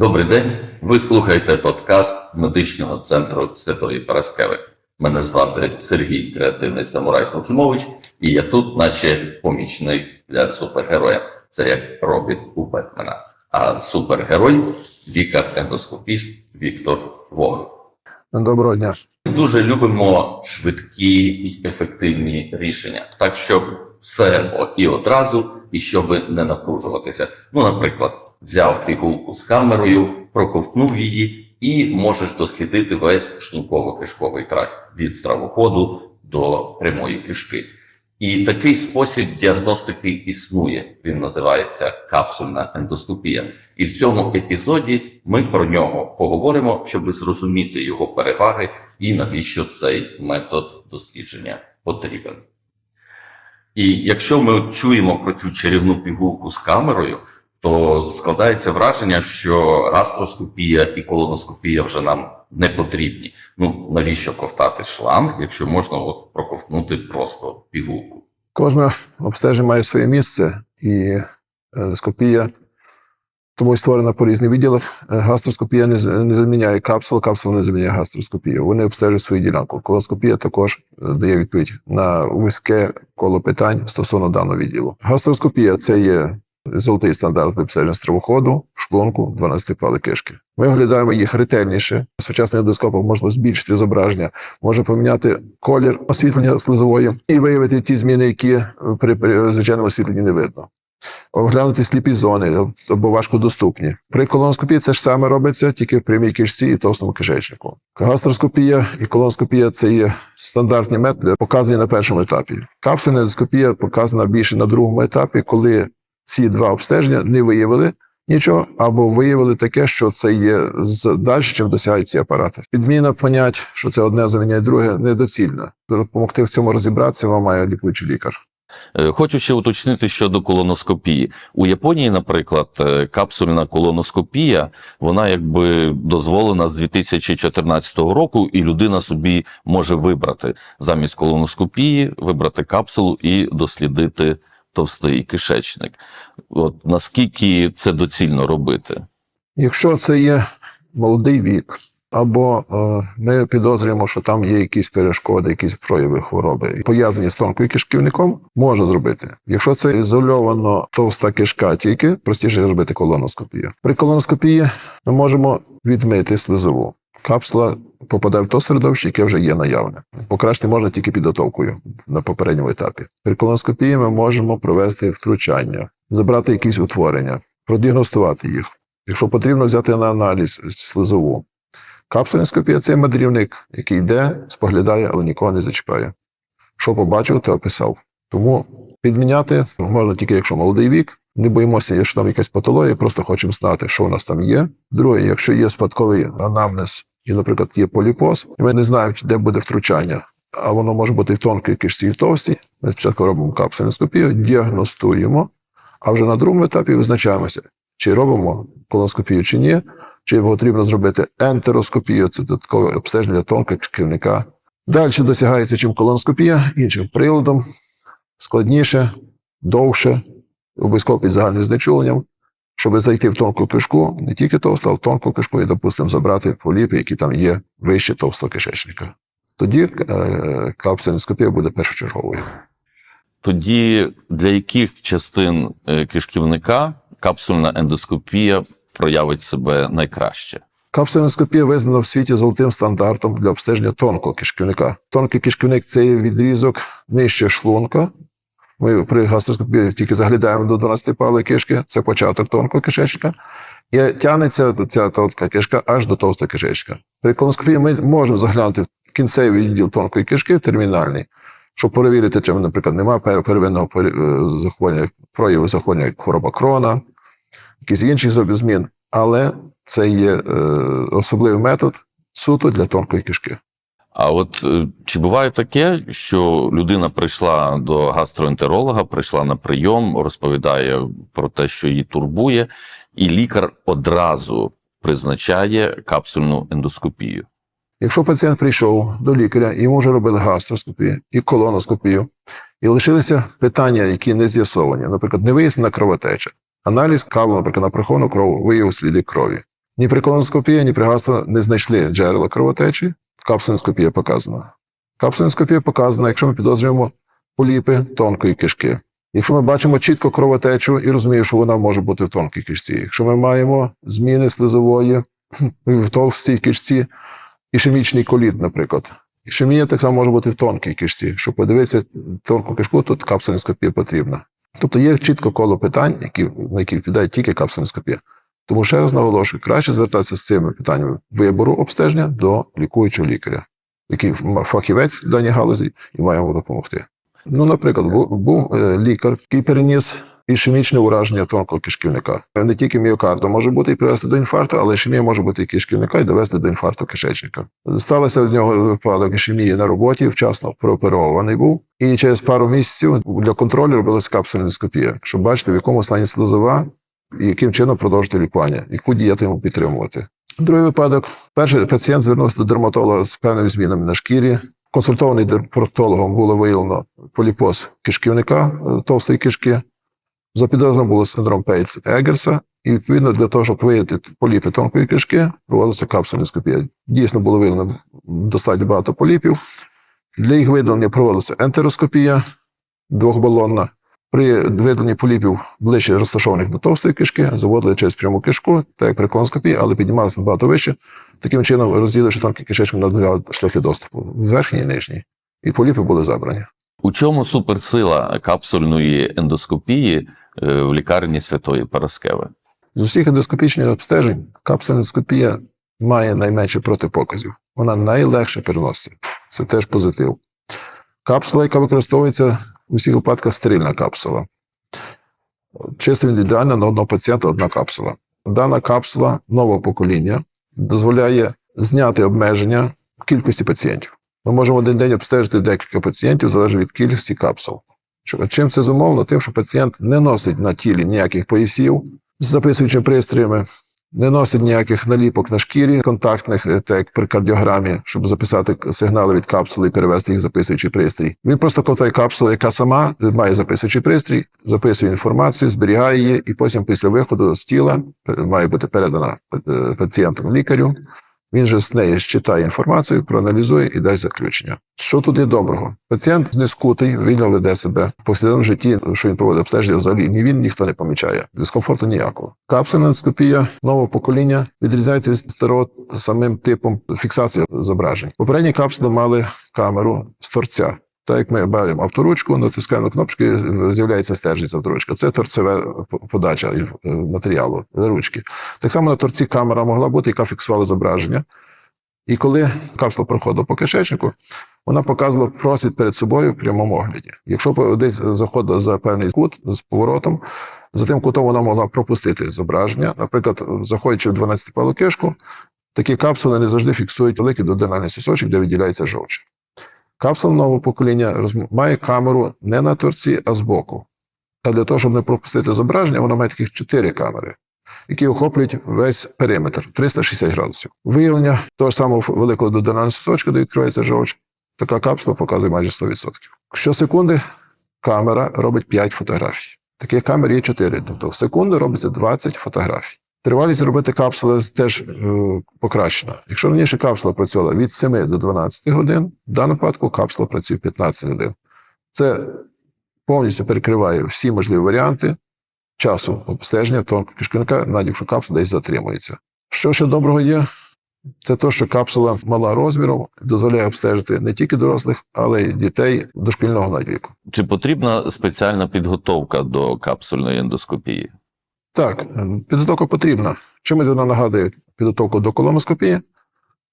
Добрий день. Ви слухаєте подкаст медичного центру Святої Параскеви. Мене звати Сергій Креативний Самурай Трохимович, і я тут, наче помічник для супергероя. Це як робіт у Бетмена. А супергерой лікар-ендоскопіст Віктор Вогн. Доброго дня. Ми дуже любимо швидкі і ефективні рішення, так щоб все і одразу, і щоб не напружуватися. Ну, наприклад, взяв пігулку з камерою, проковтнув її, і можеш дослідити весь шлунково-кишковий тракт від стравоходу до прямої кишки. І такий спосіб діагностики існує. Він називається капсульна ендоскопія. І в цьому епізоді ми про нього поговоримо, щоб зрозуміти його переваги і навіщо цей метод дослідження потрібен. І якщо ми чуємо про цю чарівну пігулку з камерою, то складається враження, що гастроскопія і колоноскопія вже нам не потрібні. Ну навіщо ковтати шланг, якщо можна от проковтнути просто пігулку? Кожне обстеження має своє місце, і е, скопія тому і створена по різних відділах. Е, Гастроскопія не, не заміняє капсулу, капсула не заміняє гастроскопію. Вони обстежують свою ділянку. Колоскопія також е, дає відповідь на вузьке коло питань стосовно даного відділу. Гастроскопія це є золотий стандарт при стравоходу, шлунку, 12 пали кишки. Ми оглядаємо їх ретельніше. Сучасним ендоскопом можна збільшити зображення, може поміняти колір освітлення слизової і виявити ті зміни, які при, при звичайному освітленні не видно. Оглянути сліпі зони або важкодоступні. При колоноскопії це ж саме робиться тільки в прямій кишці і товстому кишечнику. Гастроскопія і колоноскопія це є стандартні методи, показані на першому етапі. Капсульна ендоскопія показана більше на другому етапі, коли ці два обстеження не виявили нічого, або виявили таке, що це є далі, чим досягають ці апарати. Підміна понять, що це одне заміняє друге, недоцільна. Допомогти в цьому розібратися вам має лікуючий лікар. Е, Хочу ще уточнити щодо колоноскопії. У Японії, наприклад, е, капсульна колоноскопія, вона якби дозволена з 2014 року, і людина собі може вибрати замість колоноскопії, вибрати капсулу і дослідити товстий кишечник. От наскільки це доцільно робити? Якщо це є молодий вік, або е, ми підозрюємо, що там є якісь перешкоди, якісь прояви хвороби, пов'язані з тонкою кишківником, можна зробити. Якщо це ізольовано товста кишка, тільки простіше зробити колоноскопію. При колоноскопії ми можемо відмити слизову. Капсула попадає в то середовище, яке вже є наявне. Покращити можна тільки підготовкою на попередньому етапі. При колоноскопії ми можемо провести втручання, забрати якісь утворення, продіагностувати їх. Якщо потрібно взяти на аналіз слизову. Капсулінскопія це мандрівник, який йде, споглядає, але нікого не зачіпає. Що побачив, то описав. Тому підміняти можна тільки якщо молодий вік. Не боїмося, якщо там якась патологія, просто хочемо знати, що у нас там є. Друге, якщо є спадковий анамнез, і, наприклад, є поліпоз, і ми не знаємо, де буде втручання, а воно може бути в тонкій кишці, і товстій. Ми спочатку робимо капсулінскопію, діагностуємо, а вже на другому етапі визначаємося, чи робимо колоноскопію, чи ні, чи потрібно зробити ентероскопію, це додаткове обстеження для тонкого кишківника. Далі досягається чим колоноскопія, іншим приладом, складніше, довше, обов'язково під загальним знечуленням, щоб зайти в тонку кишку, не тільки товсту, а в тонку кишку і, допустимо, забрати поліпи, які там є вище товстого кишечника. Тоді е, капсулінскопія буде першочерговою. Тоді для яких частин е, кишківника капсульна ендоскопія проявить себе найкраще? Капсулоскопія визнана в світі золотим стандартом для обстеження тонкого кишківника. Тонкий кишківник це є відрізок нижче шлунка. Ми при гастроскопії тільки заглядаємо до 12 палої кишки, це початок тонкого кишечника. І тягнеться ця тонка кишка аж до товстого кишечника. При колоноскопії ми можемо заглянути в кінцевий відділ тонкої кишки, термінальний, щоб перевірити, чи, наприклад, немає первинного е, захворювання, прояву захворювання хвороба крона, якісь інші змін. Але це є е, особливий метод суто для тонкої кишки. А от е, чи буває таке, що людина прийшла до гастроентеролога, прийшла на прийом, розповідає про те, що її турбує, і лікар одразу призначає капсульну ендоскопію? Якщо пацієнт прийшов до лікаря, йому вже робили гастроскопію і колоноскопію, і лишилися питання, які не з'ясовані, наприклад, не вияснена кровотеча. Аналіз каву, наприклад, на приховану кров виявив сліди крові. Ні при колоноскопії, ні при гастро не знайшли джерела кровотечі. Капсулоскопія показана. Капсулоскопія показана, якщо ми підозрюємо поліпи тонкої кишки. Якщо ми бачимо чітко кровотечу і розуміємо, що вона може бути в тонкій кишці. Якщо ми маємо зміни слизової в товстій кишці, ішемічний коліт, наприклад. Ішемія так само може бути в тонкій кишці. Щоб подивитися тонку кишку, тут капсулоскопія потрібна. Тобто є чітко коло питань, які, на які відповідає тільки капсулоскопія. Тому ще раз наголошую, краще звертатися з цими питаннями вибору обстеження до лікуючого лікаря, який фахівець в даній галузі і має вам допомогти. Ну, наприклад, був, е, лікар, який переніс ішемічне ураження тонкого кишківника. Не тільки міокарда може бути і привести до інфаркту, але ішемія може бути і кишківника і довести до інфаркту кишечника. Сталося в нього випадок ішемії на роботі, вчасно прооперований був, і через пару місяців для контролю робилася капсуліноскопія, щоб бачити, в якому стані сльозова і яким чином продовжити лікування, яку дієту йому підтримувати. Другий випадок: перший пацієнт звернувся до дерматолога з певними змінами на шкірі. Консультований дерматологом було виявлено поліпоз кишківника е, товстої кишки. За підозром було синдром Пейтс Егерса, і відповідно для того, щоб виявити поліпи тонкої кишки, проводилася капсуліноскопія. Дійсно було виявлено достатньо багато поліпів. Для їх видалення проводилася ентероскопія двохбалонна. При видаленні поліпів ближче розташованих до товстої кишки, заводили через пряму кишку, так як при колоноскопії, але піднімалися набагато вище. Таким чином, розділивши тонкі кишечник на два шляхи доступу верхній і нижній. І поліпи були забрані. У чому суперсила капсульної ендоскопії е, в лікарні Святої Параскеви? З усіх ендоскопічних обстежень капсулоскопія має найменше протипоказів. Вона найлегше переноситься. Це теж позитив. Капсула, яка використовується у всіх випадках, стерильна капсула. Чисто індивідуально на одного пацієнта одна капсула. Дана капсула нового покоління дозволяє зняти обмеження кількості пацієнтів. Ми можемо один день обстежити декілька пацієнтів залежно від кількості капсул. Чим це зумовлено? Тим, що пацієнт не носить на тілі ніяких поясів з записуючими пристроями, не носить ніяких наліпок на шкірі контактних, е, так як при кардіограмі, щоб записати сигнали від капсули і перевести їх в записуючий пристрій. Він просто ковтає капсулу, яка сама має записуючий пристрій, записує інформацію, зберігає її, і потім після виходу з тіла е, має бути передана пацієнтам лікарю. Він же з неї читає інформацію, проаналізує і дасть заключення. Що тут є доброго? Пацієнт не скутий, вільно веде себе в повсякденному житті, що він проводить обстеження, взагалі ні він, ніхто не помічає. Дискомфорту ніякого. Капсульна ендоскопія нового покоління відрізняється від старого самим типом фіксації зображень. Попередні капсули мали камеру з торця. Так як ми беремо авторучку, натискаємо кнопочки, з'являється стержень з авторучка. Це торцева подача е, матеріалу ручки. Так само на торці камера могла бути, яка фіксувала зображення. І коли капсула проходила по кишечнику, вона показувала просвіт перед собою в прямому огляді. Якщо десь заходила за певний кут з поворотом, за тим кутом вона могла пропустити зображення. Наприклад, заходячи в 12 палу кишку, такі капсули не завжди фіксують великий додинальний сосочок, де виділяється жовч. Капсула нового покоління має камеру не на торці, а збоку. А для того, щоб не пропустити зображення, вона має таких чотири камери, які охоплюють весь периметр 360 градусів. Виявлення того ж самого великого додинального сосочка, де відкривається жовч, така капсула показує майже 100%. Щосекунди камера робить 5 фотографій. Таких камер є 4, тобто в секунду робиться 20 фотографій. Тривалість робити капсули теж е, покращена. Якщо раніше капсула працювала від 7 до 12 годин, в даному випадку капсула працює 15 годин. Це повністю перекриває всі можливі варіанти часу обстеження тонкого кишківника, навіть якщо капсула десь затримується. Що ще доброго є? Це те, що капсула мала розміром, дозволяє обстежити не тільки дорослих, але й дітей дошкільного надвіку. Чи потрібна спеціальна підготовка до капсульної ендоскопії? Так, підготовка потрібна. Чимось вона нагадує підготовку до колоноскопії,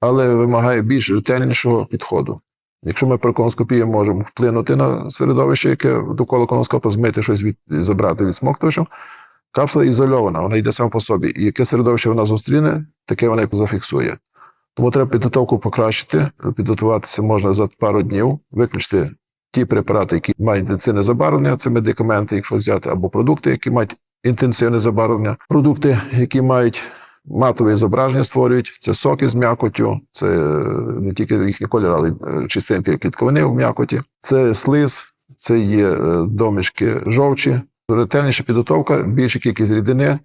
але вимагає більш ретельнішого підходу. Якщо ми при колоноскопії можемо вплинути на середовище, яке довкола колоноскопа, змити щось від забрати від смоктувачів, капсула ізольована, вона йде сама по собі. І яке середовище вона зустріне, таке вона і зафіксує. Тому треба підготовку покращити. Підготуватися можна за пару днів, виключити ті препарати, які мають інтенсивне забарвлення, це медикаменти, якщо взяти, або продукти, які мають інтенсивне забарвлення, продукти, які мають матове зображення, створюють це соки з м'якоттю, це е, не тільки їхній колір, але й е, частинки клітковини в м'якоті, це слиз, це є е, домішки жовчі. Ретельніша підготовка, більша кількість рідини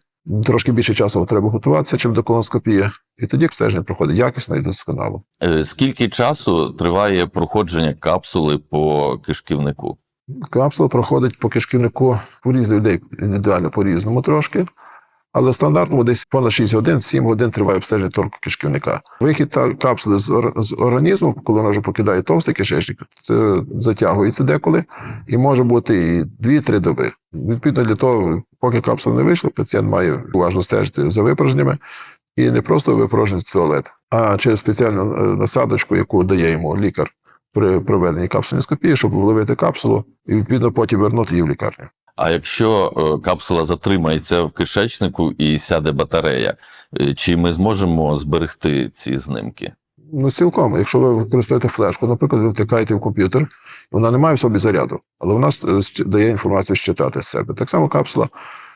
Трошки більше часу треба готуватися, чим до колоноскопії, і тоді обстеження проходить якісно і досконало. Скільки часу триває проходження капсули по кишківнику? Капсула проходить по кишківнику різних людей індивідуально по-різному трошки. Але стандартно десь понад 6 годин, 7 годин триває обстеження тонкого кишківника. Вихід та капсули з, ор- з організму, коли вона вже покидає товстий кишечник, це затягується деколи, і може бути і 2-3 доби. Відповідно для того, поки капсула не вийшла, пацієнт має уважно стежити за випорожнями і не просто випорожнити туалет, а через спеціальну е, насадочку, яку дає йому лікар при проведенні капсуліскопії, щоб вловити капсулу і відповідно потім вернути її в лікарню. А якщо е, капсула затримається в кишечнику і сяде батарея, е, чи ми зможемо зберегти ці знимки? Ну, цілком, якщо ви використовуєте флешку, наприклад, ви втикаєте в комп'ютер, вона не має в собі заряду, але вона дає інформацію щитати з себе. Так само капсула,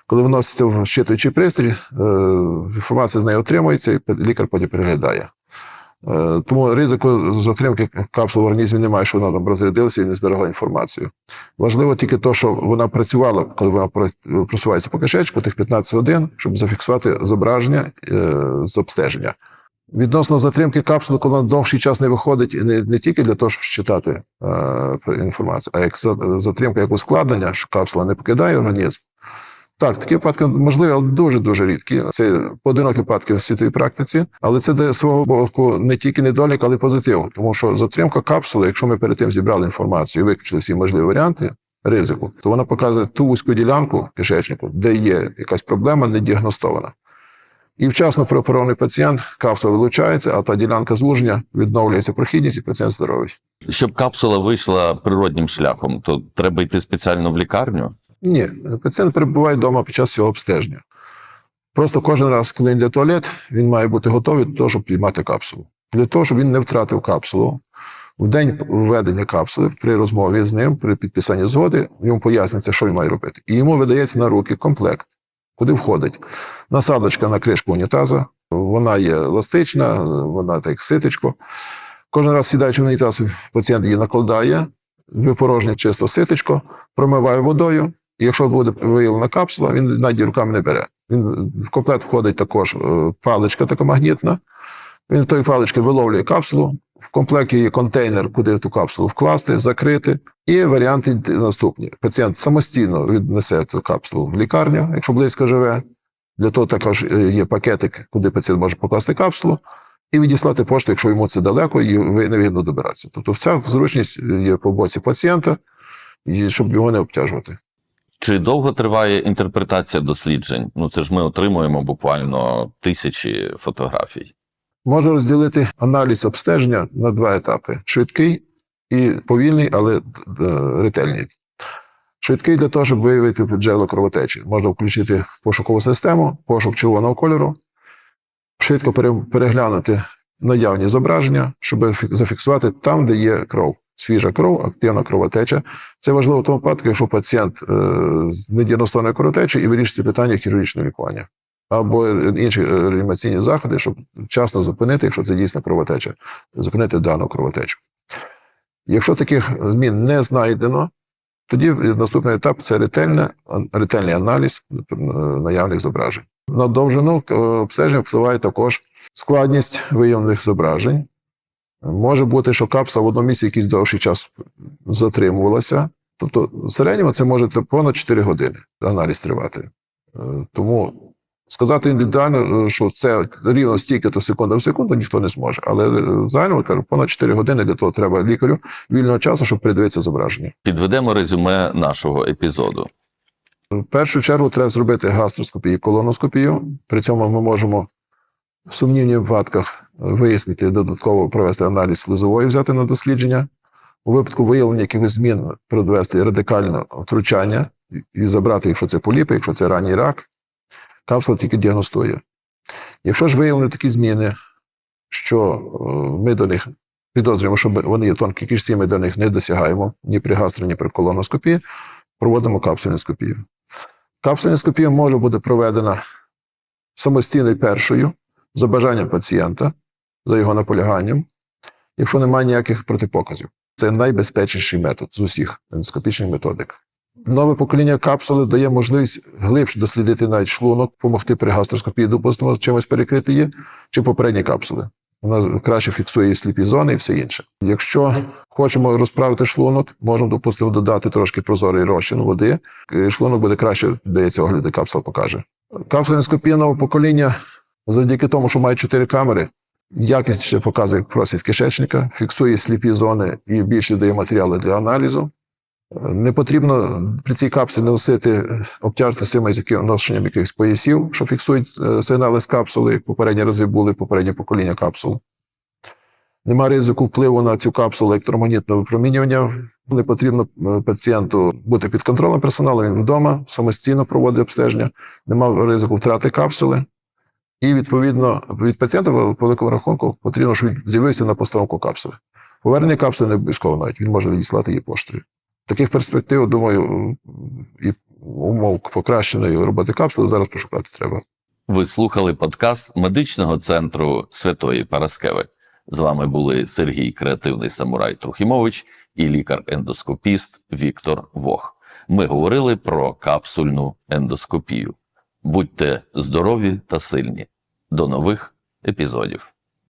коли вноситься в щитуючий пристрій, е, інформація з неї отримується, і лікар потім переглядає. Е, Тому ризику затримки капсул в організмі немає, що вона там розрядилася і не зберегла інформацію. Важливо тільки те, що вона працювала, коли вона просувається по кишечку, тих 15 годин, щоб зафіксувати зображення е, з обстеження. Відносно затримки капсули, коли вона довший час не виходить, не, не тільки для того, щоб читати е, інформацію, а як затримка як ускладнення, що капсула не покидає організм. Так, такі випадки можливі, але дуже-дуже рідкі. Це поодинокі випадки в світовій практиці, але це дає свого боку не тільки недолік, але й позитив. Тому що затримка капсули, якщо ми перед тим зібрали інформацію і виключили всі можливі варіанти ризику, то вона показує ту вузьку ділянку кишечнику, де є якась проблема не діагностована. І вчасно прооперований пацієнт, капсула вилучається, а та ділянка звуження відновлюється прохідність, і пацієнт здоровий. Щоб капсула вийшла природнім шляхом, то треба йти спеціально в лікарню. Ні, пацієнт перебуває вдома під час цього обстеження. Просто кожен раз, коли йде туалет, він має бути готовий до того, щоб приймати капсулу. Для того, щоб він не втратив капсулу, в день введення капсули при розмові з ним, при підписанні згоди, йому поясниться, що він має робити. І йому видається на руки комплект, куди входить насадочка на кришку унітаза, вона є еластична, вона так ситечко. Кожен раз сідаючи в унітаз, пацієнт її накладає, випорожнює чисто ситечко, промиває водою. Якщо буде виявлена капсула, він навіть руками не бере. Він в комплект входить також е, паличка така магнітна. Він тої палички виловлює капсулу. В комплекті є контейнер, куди ту капсулу вкласти, закрити. І варіанти наступні: пацієнт самостійно віднесе цю капсулу в лікарню, якщо близько живе. Для того також е, є пакетик, куди пацієнт може покласти капсулу, і відіслати пошту, якщо йому це далеко, і ви- невигідно добиратися. Тобто вся зручність є по боці пацієнта, щоб його не обтяжувати. Чи довго триває інтерпретація досліджень? Ну це ж ми отримуємо буквально тисячі фотографій. Можна розділити аналіз обстеження на два етапи: швидкий і повільний, але е, ретельний. Швидкий для того, щоб виявити джерело кровотечі. Можна включити пошукову систему, пошук червоного кольору, швидко переглянути наявні зображення, щоб зафіксувати там, де є кров. Свіжа кров, активна кровотеча. Це важливо в тому випадку, якщо пацієнт е, з недіагностованою кровотечею і вирішується питання хірургічного лікування або інші е, реанімаційні заходи, щоб вчасно зупинити, якщо це дійсно кровотеча, зупинити дану кровотечу. Якщо таких змін не знайдено, тоді наступний етап це ретельне, ретельний аналіз е, наявних зображень. На довжину обстеження впливає також складність виявлених зображень. Може бути, що капсула в одному місці якийсь довший час затримувалася. Тобто, в середньому це може понад 4 години аналіз тривати. Е, Тому сказати індивідуально, е, що це рівно стільки то секунда в секунду, ніхто не зможе. Але е, в загальному кажу, понад 4 години для того треба лікарю вільного часу, щоб передивитися зображення. Підведемо резюме нашого епізоду. В першу чергу треба зробити гастроскопію колоноскопію. При цьому ми можемо в сумнівних випадках вияснити додатково провести аналіз слизової, взяти на дослідження. У випадку виявлення якихось змін провести радикальне втручання і- забрати, якщо це поліпи, якщо це ранній рак, капсула тільки діагностує. Якщо ж виявлені такі зміни, що е, ми до них підозрюємо, що вони є тонкі кишці, ми до них не досягаємо ні при гастро, ні при колоноскопії, проводимо капсульноскопію. Капсульноскопія може бути проведена самостійно першою за бажанням пацієнта, за його наполяганням, якщо немає ніяких протипоказів. Це найбезпечніший метод з усіх ендоскопічних методик. Нове покоління капсули дає можливість глибше дослідити навіть шлунок, допомогти при гастроскопії, допустимо, чимось перекрити її, чи попередні капсули. Вона краще фіксує і сліпі зони і все інше. Якщо хочемо розправити шлунок, можемо, допустимо, додати трошки прозорий розчин води. Шлунок буде краще, дається огляди, капсула покаже. Капсулоскопія нового покоління, завдяки тому, що має чотири камери, якість показує просвіт кишечника, фіксує сліпі зони і більше дає матеріали для аналізу. Не потрібно при цій капсулі носити обтяжити цими ношенням якихось поясів, що фіксують е, сигнали з капсули, як попередні рази були попереднє покоління капсул. Нема ризику впливу на цю капсулу електромагнітного випромінювання. Не потрібно е, пацієнту бути під контролем персоналу, він вдома самостійно проводить обстеження, нема ризику втрати капсули. І, відповідно, від пацієнта по великому рахунку потрібно, щоб він з'явився на постановку капсули. Повернення капсули не обов'язково навіть, він може відіслати її поштою. Таких перспектив, думаю, і умов покращеної роботи капсули зараз пошукати треба. Ви слухали подкаст медичного центру Святої Параскеви. З вами були Сергій Креативний Самурай Трухімович і лікар-ендоскопіст Віктор Вох. Ми говорили про капсульну ендоскопію. Будьте здорові та сильні. До нових епізодів.